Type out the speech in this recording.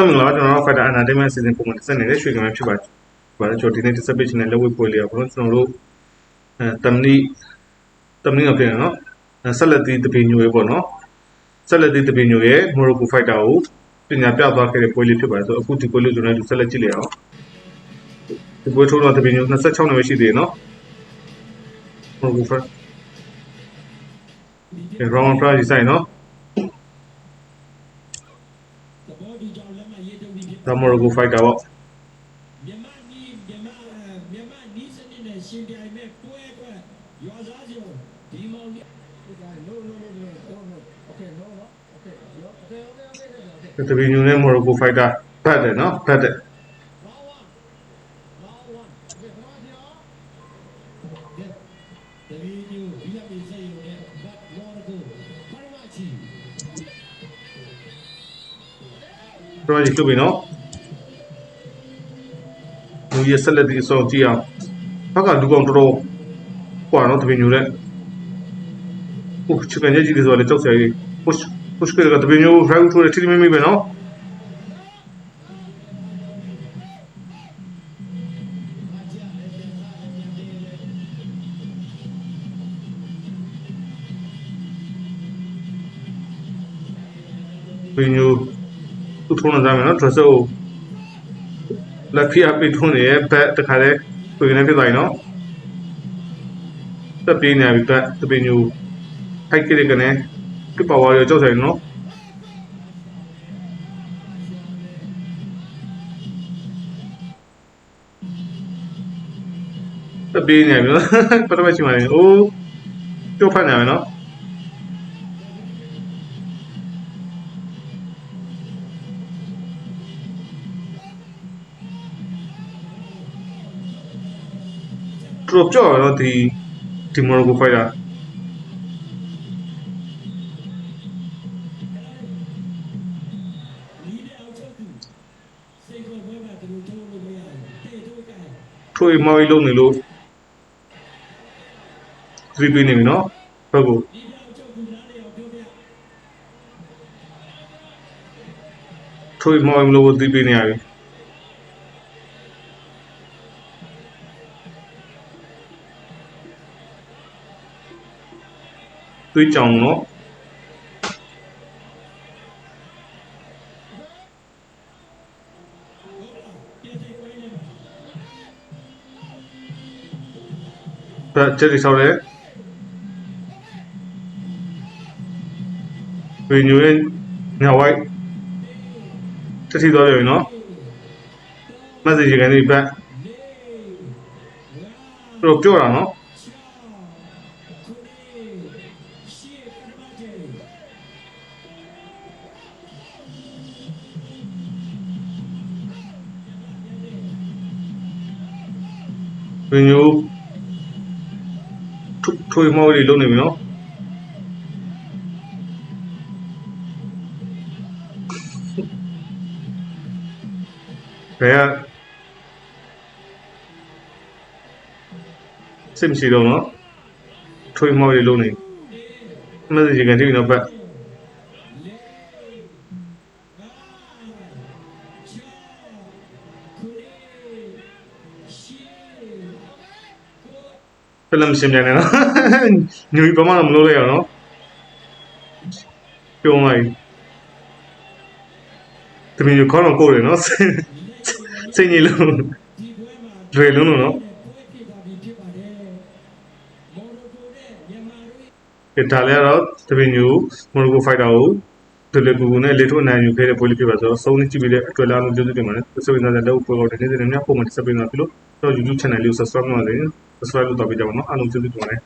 မင်္ဂလာပါကျွန်တော်တို့ Fighter Entertainment Season ပုံမှန်တစ်ဆက်နေတဲ့ရွှေကမ်းဖြစ်ပါတယ်။ဘာလဲကျွန်တော်ဒီနေ့တစ်ဆက်ပေးချင်တဲ့လက်ဝဲပွဲလေးอ่ะပေါ့နော်ကျွန်တော်တို့အဲတမနီတမနီကပြန်နော်အဲဆက်လက်တီးတပင်းညိုရဲ့ပေါ့နော်ဆက်လက်တီးတပင်းညိုရဲ့ Morocco Fighter ကိုပညာပြသွားခဲ့တဲ့ပွဲလေးဖြစ်ပါတယ်ဆိုတော့အခုဒီပွဲလေးကျွန်တော်တို့ဆက်လက်ကြည့်လိုက်အောင်ဒီပွဲထိုးတော့တပင်းညို26နှစ်ပဲရှိသေးတယ်နော် Morocco Fighter ဒီ round price ဆိုင်နော် သဘောတူကြောင်းလက်မှတ်ရေး ထုတ်ပြီးဖြစ်ဒါ Morocco Fighter ပေါ့မြန်မာနီးမြန်မာမြန်မာနီးစနစ်နဲ့ရှင်ပြိုင်မဲ့ပွဲကွက်ရွာသားစီဒီမောင်နီ no no no no no no okay no no okay yo okay okay okay okay တပင်းညိုနဲ့ Morocco Fighter ဘတ်တယ်နော်ဘတ်တယ် round 1 round 1 okay come on here တပင်းညူဒီလက်ပြီးစိတ်ရုံနဲ့ဘတ်မော်ကိုပရမချီတော့ဒီ club ပြီနော် မျိုးကြီးဆက်လက်ပြီးအဆုံးကြည့်အောင်ဘက်ကလူကောင်တော်တော်ကွာနော်တပင်မျိုးနဲ့ဟိုချီကန်ကြီးလေးဆိုတော့လေကြောက်စရာကြီး push push ကတပင်မျိုး right ထိုးတယ်ထိမိမိပဲနော်ပင်မျိုးသူ့ထုံးနေကြမယ်နော် dresser ကို လက်ဖီအပိထုံးနေရဲ့ဘက်တခါလဲကိုယ်ကနေဖြစ်သွားပြီနော်တက်ပြေးနေပြီဘက်တပင်ညိုထိုက်ကြည့်ကနေပြပါဝါရောကြောက်ဆိုင်နော်တက်ပြေးနေပြီနော်ပထမရှိမှလည်းအိုးကြောက်ဖတ်နေပြီနော် တော်ကြောက်ရတော့ဒီဒီမော်ရိုကိုဖိုက်တာနီးတဲ့အောက်ချုပ်သူစိတ်ကိုပွဲမှာသူတို့ထုတ်လို့မရဘူးတေထုတ်ကြတယ်ထွေမော်ရီလုံးနေလို့သတိပေးနေပြီနော်ဘက်ကိုနီးတဲ့အောက်ချုပ်သူနားလေအောင်ပြောပြထွေမော်ရီလို့သတိပေးနေရပြီ တွေးကြောင်နော်ဘက်ချက်တိဆောက်တယ်ဝီညူရဲ့ညဝိုက်တတိသွားတယ်နော်မက်ဆေ့ ဘက်တော့ပြောတာနော်ဝင်းညိုထွထွေမောလေးလုံးနေပြီနော်ဘယ်ကစိတ်မရှိတော့နော်ထွေမောလေးလုံးနေမက်ဆေ့ချ်ကန်တိနော်ဘက် ဖလမ်ရှင်ပြန်နေနော်ညူပမာမလို့ရအောင်နော်ပြုံးလိုက်တမင်ခေါင်းတော့ကိုယ်တယ်နော်စိတ်ကြီးလုံးဒီပွဲမှာလွယ်လုံးလို့နော်ပွဲဖြစ်တာပြီးဖြစ်ပါတယ်မော်ရိုကိုနဲ့မြန်မာတို့ဒီဒါလည်းတော့တပင်ညူမော်ရိုကိုဖိုက်တာကိုဒလကူနဲ့လေထိုအနိုင်ယူခဲ့တဲ့ပွဲလေးဖြစ်ပါဆိုတော့စုံနေကြည့်ပြီးတဲ့အတွက်လားလို့ကျေးဇူးတင်ပါတယ်ဆိုရင်လည်းလောက်ပွဲကောက်တဲ့နေ့စဉ်များပုံမှန်ဆက်ပေးနေတာဖြစ်လို့တော့ YouTube channel လေးကို subscribe လုပ်နေတယ် subscribe လုပ်တော့ပြကြပါတော့အားလုံးကျေးဇူးတင်ပါတယ်